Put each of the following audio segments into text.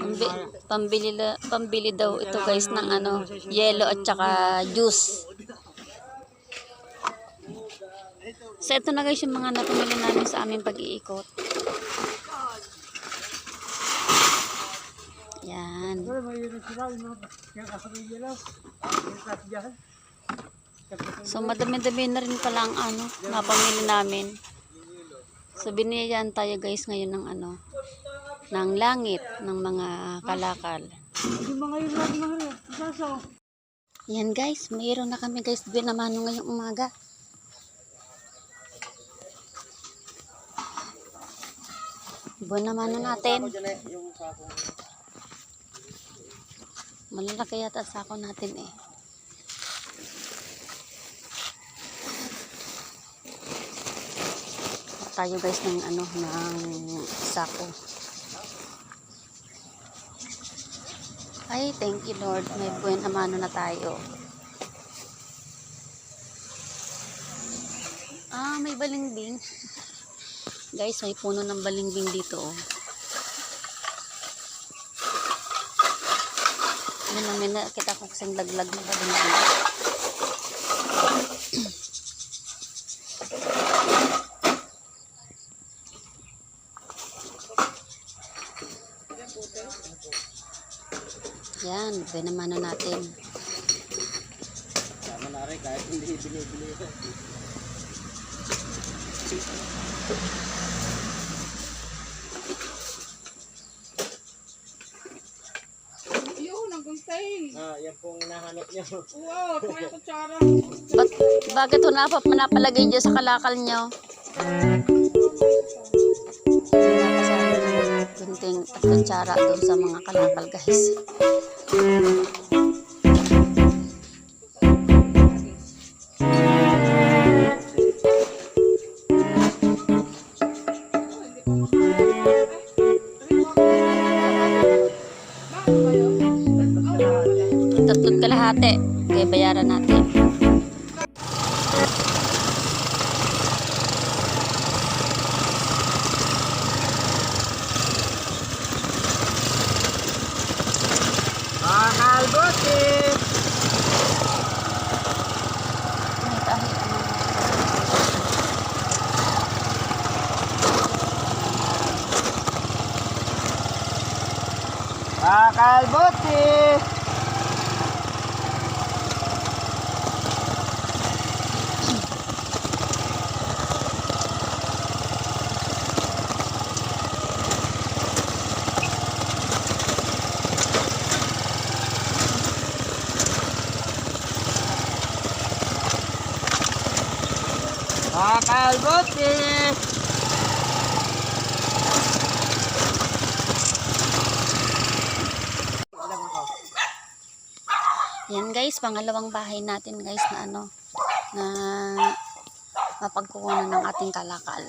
Pambi, pambili, la- pambili daw ito guys ng ano, yelo at saka juice. So ito na guys yung mga napamili namin sa aming pag-iikot. Yan. So madami-dami na rin pala ang ano, napamili namin. So binigyan tayo guys ngayon ng ano, ng langit ng mga kalakal. Yan guys, mayroon na kami guys binamano ngayong umaga. Buwan naman na natin. Malalaki yata sako natin eh. tayo guys ng ano ng sako. Ay, thank you Lord. May buwan amano na tayo. Ah, may balingbing. Guys, may puno ng balingbing dito. Oh. Ano na kita ko kasing laglag ng balingbing. Yan, binamano natin. Tama na rin, kahit hindi binibili gunsay. Ah, yan pong nahanap niyo. Wow, yung kutsara. Bak bakit ho napap napalagay dyan sa kalakal nyo? Napasali ng gunting at kutsara doon sa mga kalakal guys. Tatlong kalahati. Kaya bayaran natin. Mahal bote! May kahit ano. Mahal bote! Mahal bote! Yan guys, pangalawang bahay natin guys na ano, na mapagkukunan ng ating kalakal.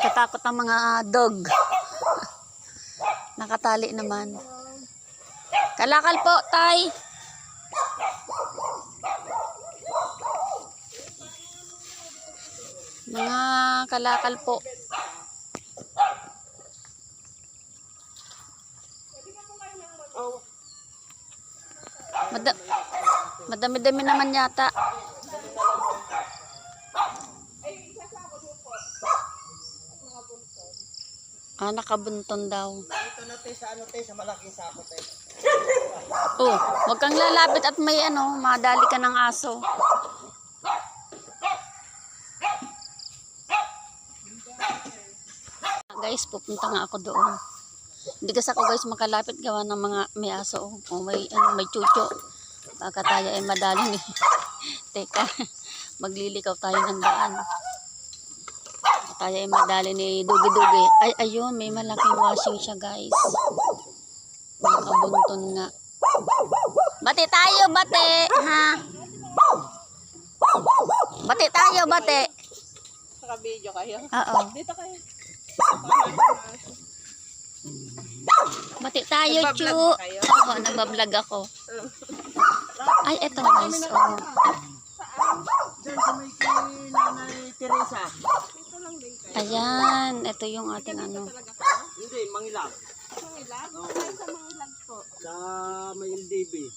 Katakot ang mga dog. Nakatali naman. Kalakal po, tay. Mga kalakal po. Mada Madami-dami naman yata. Ah, nakabunton daw. Ito na te, sa ano te, sa malaking sako te. Oh, wag kang lalapit at may ano, madali ka ng aso. Guys, pupunta nga ako doon. Hindi kasi ako guys makalapit gawa ng mga may aso. O may, ano, may chucho. Baka tayo ay madali ni. Teka, maglilikaw tayo ng daan. Baka tayo ay madali ni Dugi-Dugi. Ay, ayun, may malaking washing siya guys. Nakabunton nga. Bate tayo, bate. Ha? Bate tayo, bate. Naka-video kayo. Oo. Dito kayo. Bate tayo, Chu. Oo, nagbablog ako. Ay, eto guys. Oh. Diyan sa may Nanay Teresa. Dito. Ayan, ito yung ating ano. Hindi. Mangilag? Saan sa mangilag po? Sa may LDB.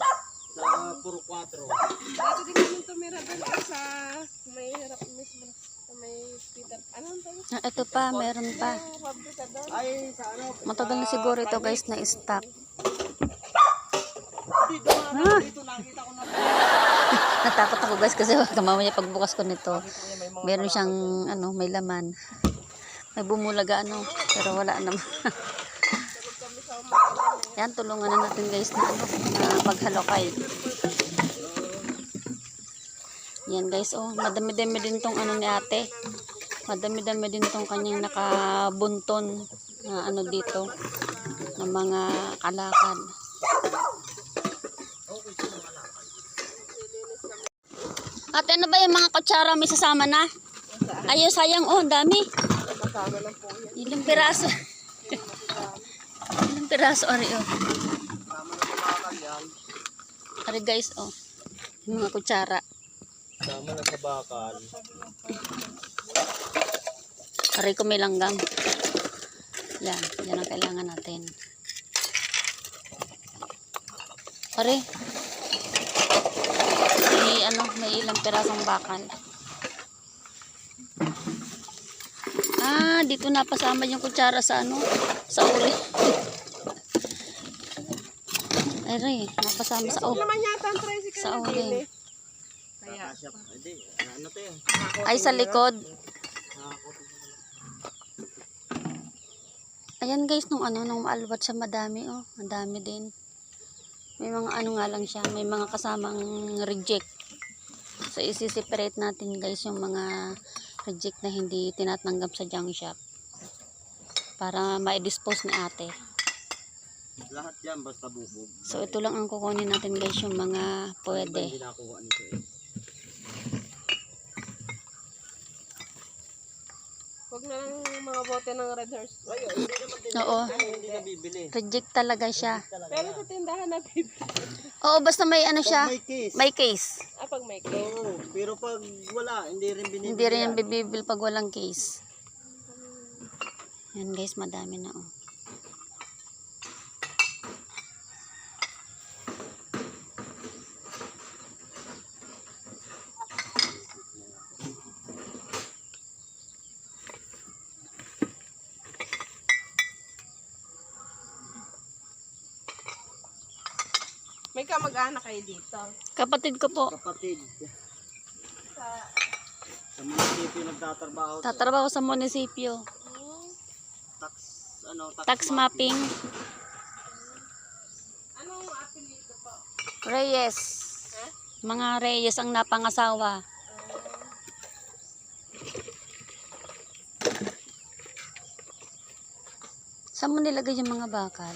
Sa Puro 4. Dati din kami tumira doon eh, sa may hirap mismo. Sa may Peter. Ano ang tayo? Ah, Ito pa, meron pa. Matagal na siguro ito guys na stock. Na. Natakot ako guys kasi baka mamaya pagbukas ko nito, meron siyang ano, may laman. May bumulaga ano, pero wala naman. Yan, tulungan na natin guys na ano, na maghalokay. Yan guys, oh, madami-dami din tong ano ni ate. Madami-dami din tong kanyang nakabunton na ano dito, ng mga kalakal. Ate, ano ba yung mga kutsara may sasama na? Ayaw, sayang. Oh, dami. Ilang piraso. Ilang piraso, ari, oh. Ari, guys, oh. Yung mga kutsara. Sama na sa bakal. Ari ko may langgam. Yan, yan ang kailangan natin. Ari. May ano, may ilang pirasong bakal. Ah, dito napasama yung kutsara sa ano, sa uli. Ay, napasama sa yata ang tricycle Sa na Hindi, ano to eh. Ay, sa likod. Ayan guys, nung ano, nung maalwat siya madami, oh. Ang dami din. May mga ano nga lang siya, may mga kasamang reject. So, isi-separate natin guys yung mga reject na hindi tinatanggap sa junk shop. Para ma-dispose ni ate. Lahat yan basta bubog. So, ito lang ang kukunin natin guys, yung mga pwede. Hindi nakuha nito eh. Huwag na lang mga bote ng red horse. Ay, hindi naman din. Oo, Hindi bibili. reject talaga siya. Pero sa tindahan na bibili. Oo, basta may ano siya, May case. may case. Ah, pag may cake. Oo, pero pag wala, hindi rin binibili. Hindi rin yan bibibil pag walang case. Yan guys, madami na oh. May kamag-anak kayo dito. Kapatid ko po, Kapatid. Sa, Sa munisipyo nagtatrabaho. tatrabaho sa munisipyo. hmm, Tax, ano, tax, Tax mapping. anong apelido po? Reyes. Ha? Mga Reyes ang napangasawa. Saan mo nilagay yung mga bakal?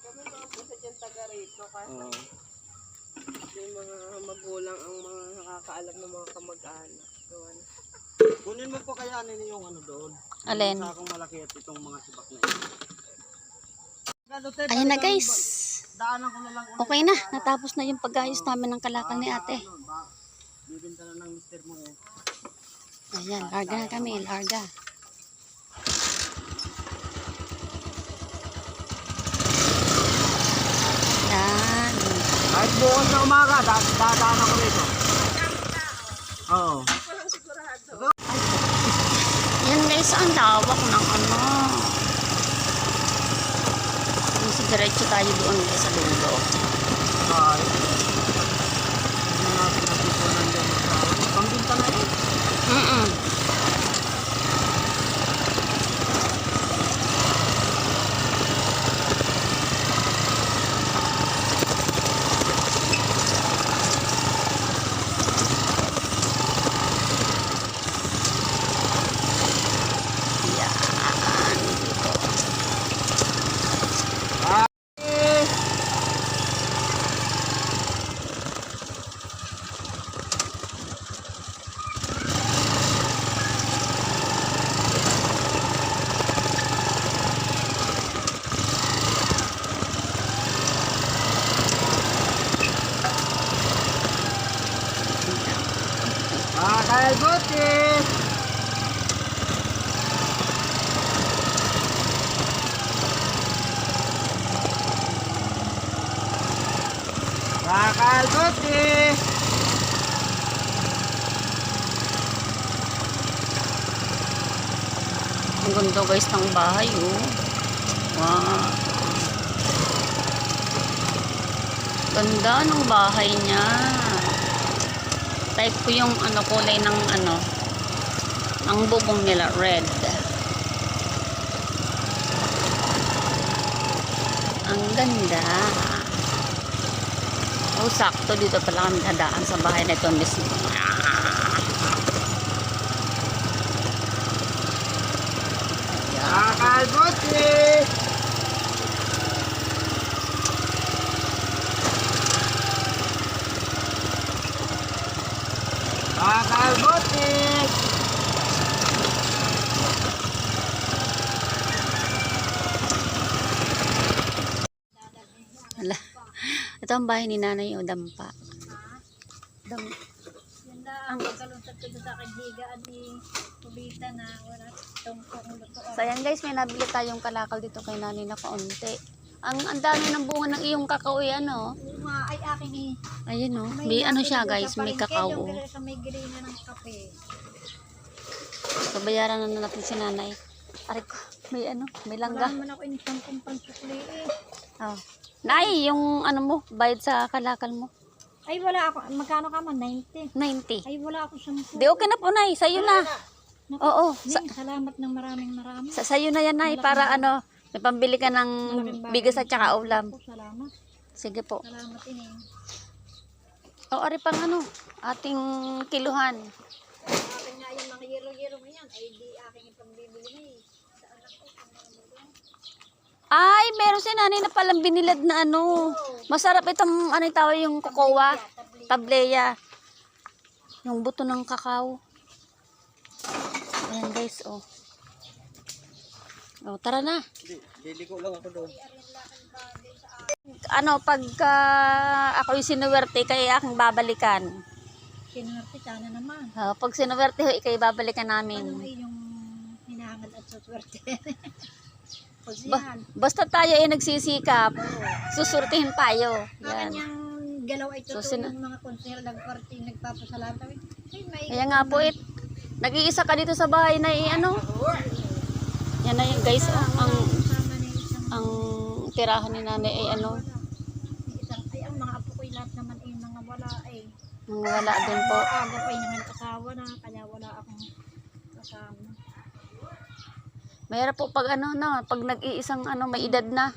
Kami mga po sa dyan taga rito. Kasi Oo. may mga magulang ang mga nakakaalam ng mga kamag-anak. Ano. Kunin mo po kaya ano yung ano doon. Alin? Yung sakong malaki at itong mga sibak na ito. Ayan na guys. Daanan ko na lang ulit. Okay na. Natapos na yung pagayos namin ng kalakal ni ate. Bibinta na ng mister mo eh. Ayan, larga na kami. Larga. Bukas na umaga, da- dadaan ako rito. Oo. Yan guys, ang lawak ng ano. Diretso tayo doon guys sa dulo. Ay. Hindi natin napipunan dyan sa tao. Pambinta na yun. Mm-mm. Eh. Kalbuti! Ang ganda guys ng bahay oh. Wow. Ganda ng bahay niya. Type ko yung ano kulay ng ano ng bubong nila red. Ang ganda. Oh, sakto dito pala kami dadaan sa bahay na ito mismo. Ah, kalbuti! Ito ang bahay ni nanay o dampa. Dam Yun na ang pagkalunsad ko sa kahigaan ni Kubita na wala itong. So ayan guys, may nabili tayong kalakal dito kay nanay na kaunti. Ang ang dami ng bunga ng iyong kakao ano. Oo nga, ay akin eh. Ayun oh. May ano siya guys, may kakao. Yung oh. sa may gilina ng kape. So bayaran na natin si nanay. Aray ko, may ano, may Wala langga. naman ako inisang kong pansukli eh. Oh. Nay, yung ano mo, bayad sa kalakal mo. Ay wala ako, magkano ka man? 90. 90. Ay wala ako 10. Di okay na po nay, sa'yo na. Naku, Oo, sa, salamat ng maraming marami. sa sa'yo na yan nay, para ano, may pambili ka ng bigas at saka ulam. Ako, salamat. Sige po. Salamat ini. O, ari pang ano, ating kiluhan. Akin nga yung mga yero-yero ngayon, ay di aking ipambibili na eh. Sa anak ko, kung ano ba yun. Ay, meron si nanay na palang binilad na ano. Masarap itong, ano yung tawag yung kokowa. Tableya. Yung buto ng kakao. Ayan guys, oh. Oh, tara na. Liliko lang ako doon. Ano, pagka ako yung sinuwerte, kaya aking babalikan. Sinurti sana naman. Oh, pag sinuwerte ho, ikay babalikan Ano namin. ay yung hinahangad at suswerte? Ba- yan. basta tayo ay nagsisikap, susurtihin tayo. Akin Yan. yung galaw ay totoo So, sina- yung mga konsehal nagparty nagpapasalamat kami. Ay, may Kaya nga po, it, nag-iisa ka dito sa bahay na eh, ano. Yan na yun guys, oh, ang, kasama isang ang tirahan ni nanay ay ano, isang ay ang mga apo ko lahat naman ay mga wala ay wala din po. aga pa yung asawa na kaya wala akong kasama. Mayroon po pag ano na, pag nag-iisang ano, may edad na.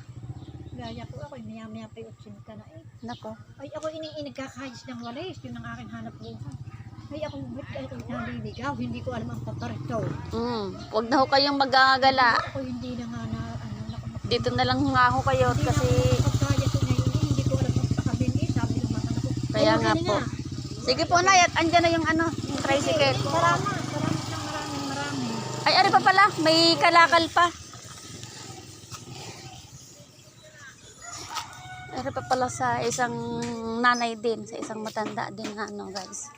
Gaya ko ako, maya maya pa yung ka na eh. Nako. Ay ako ini nagkakayos ng walis, yun ang aking hanap buhay. Ay ako, ay ako naliligaw, hindi ko alam ang paparito. Mm, wag na ho kayong magagala. Ako hindi na nga na, ano, nakamag- Dito na lang nga ho kayo Hindi kasi na eh, hindi ko alam eh, sabi ng mga anak ko. Kaya "Ay, nga po. Sige po, Nay, at andyan na yung ano, yung tricycle. Salamat, salamat ng maraming maraming. Ay, ari pa pala, may kalakal pa. Ari pa pala sa isang nanay din, sa isang matanda din na ano guys.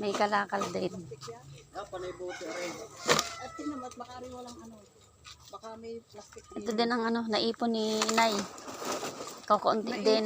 May kalakal din. Ano, Ito din ang ano, naipon ni Nay. Kakaunti din.